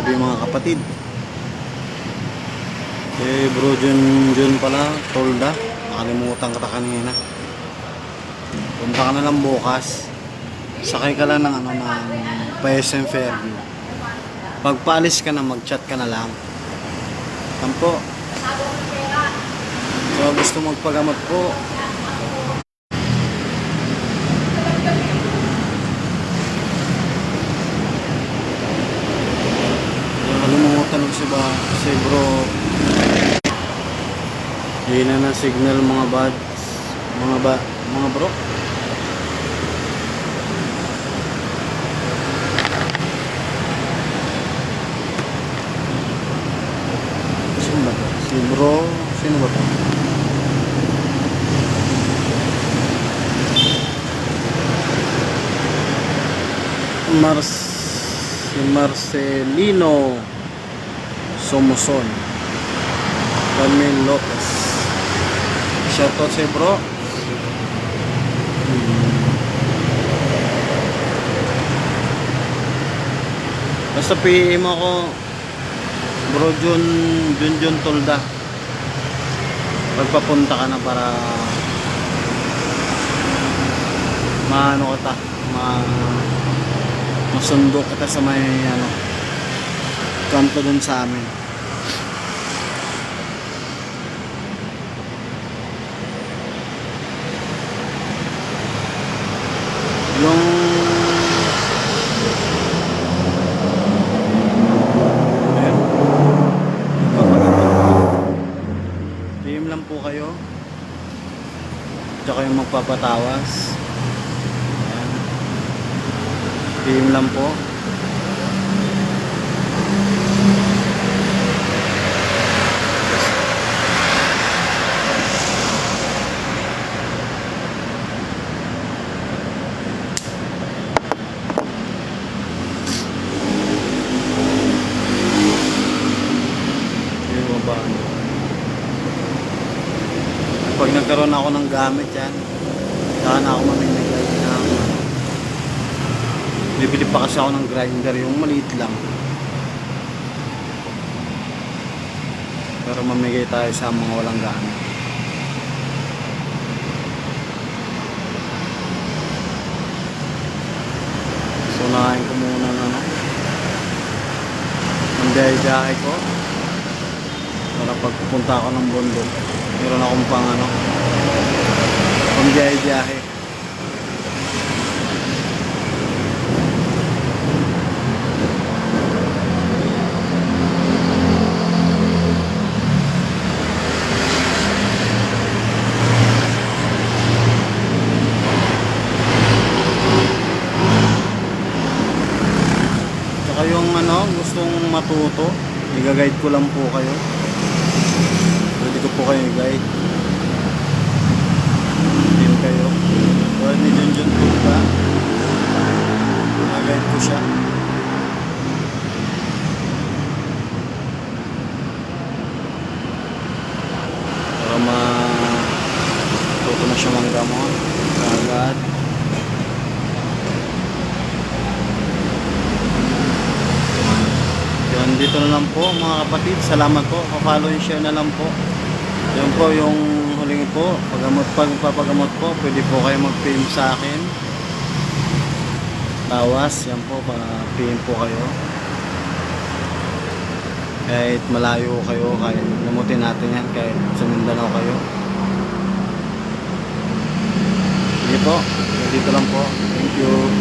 gabi mga kapatid. Eh bro Jun Jun pala, Tolda. Nakalimutan kita kanina. Punta ka na lang bukas. Sakay ka lang ng ano ng PSM Fairview. Pagpaalis ka na, mag-chat ka na lang. Tampo. So gusto magpagamot po. Nakalimutan ko si ba si bro. Hindi na na signal mga buds. Mga ba mga bro. Sino ba? Si bro. Sino ba to? Mars si Marcelino Somoson Carmen Lopez Shoutout sa bro. Basta PM ako Bro Jun Jun Jun Tolda Pagpapunta ka na para maano kita ma masundo kita sa may ano kanto dun sa amin yung Ayan. PM lang po kayo tsaka yung magpapatawas Ayan. PM lang po Yung mga ba Pag nagkaroon ako ng gamit yan, saka na ako mamimigay ano. Bibili pa kasi ako ng grinder, yung maliit lang. Pero mamigay tayo sa mga walang gamit. So, nakain ko muna ng ano. Ang biyahe ko. Para pagpupunta ako ng bundok, meron akong pang ano, pang biyahe-biyahe. Tsaka yung ano, gustong matuto, i-guide ko lang po kayo. Ko po kayo i-guide. Team kayo. Or ni Junjun po ba? I-guide ko siya. Para ma tuto na siya manggamon. Agad. Dito na lang po mga kapatid. Salamat po. Pa-follow share na lang po. Yun po yung huling po. Pagamot, pagpapagamot po, pwede po kayo mag-PM sa akin. Tawas, yan po, pa-PM po kayo. Kahit malayo kayo, kahit namutin natin yan, kahit sa Mindanao kayo. Sige po, dito lang po. Thank you.